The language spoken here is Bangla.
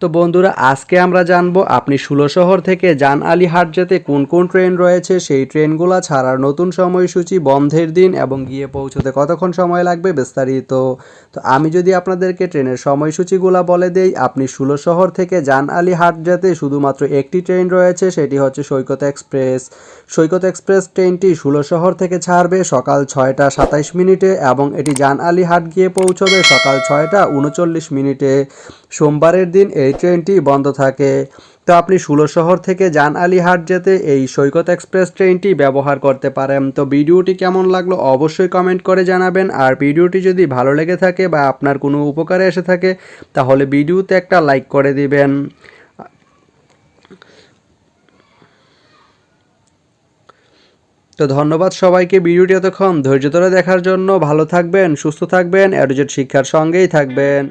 তো বন্ধুরা, আজকে আমরা জানব আপনি ষোলো শহর থেকে জান আলী হাট যেতে কোন কোন ট্রেন রয়েছে, সেই ট্রেনগুলো ছাড়ার নতুন সময়সূচি, বন্ধের দিন এবং গিয়ে পৌঁছতে কতক্ষণ সময় লাগবে বিস্তারিত। তো আমি যদি আপনাদেরকে ট্রেনের সময়সূচিগুলো বলে দেই, আপনি ষোলো শহর থেকে জান আলী হাট যেতে শুধুমাত্র একটি ট্রেন রয়েছে, সেটি হচ্ছে সৈকত এক্সপ্রেস। সৈকত এক্সপ্রেস ট্রেনটি ষোলো শহর থেকে ছাড়বে সকাল ছয়টা সাতাইশ মিনিটে এবং এটি জান আলী হাট গিয়ে পৌঁছবে সকাল ছয়টা উনচল্লিশ মিনিটে। সোমবারের দিন এই ট্রেনটি বন্ধ থাকে। তো আপনি ষোলো শহর থেকে জান আলী হাট যেতে এই সৈকত এক্সপ্রেস ট্রেনটি ব্যবহার করতে পারেন। তো ভিডিওটি কেমন লাগল অবশ্যই কমেন্ট করে জানাবেন। আর ভিডিওটি যদি ভালো লেগে থাকে বা আপনার কোনো উপকারে এসে থাকে, তাহলে ভিডিওতে একটা লাইক করে দিবেন। তো ধন্যবাদ সবাইকে ভিডিওটি এতক্ষণ ধৈর্য ধরে দেখার জন্য। ভালো থাকবেন, সুস্থ থাকবেন অ্যাডোজেট শিক্ষার সঙ্গেই থাকবেন।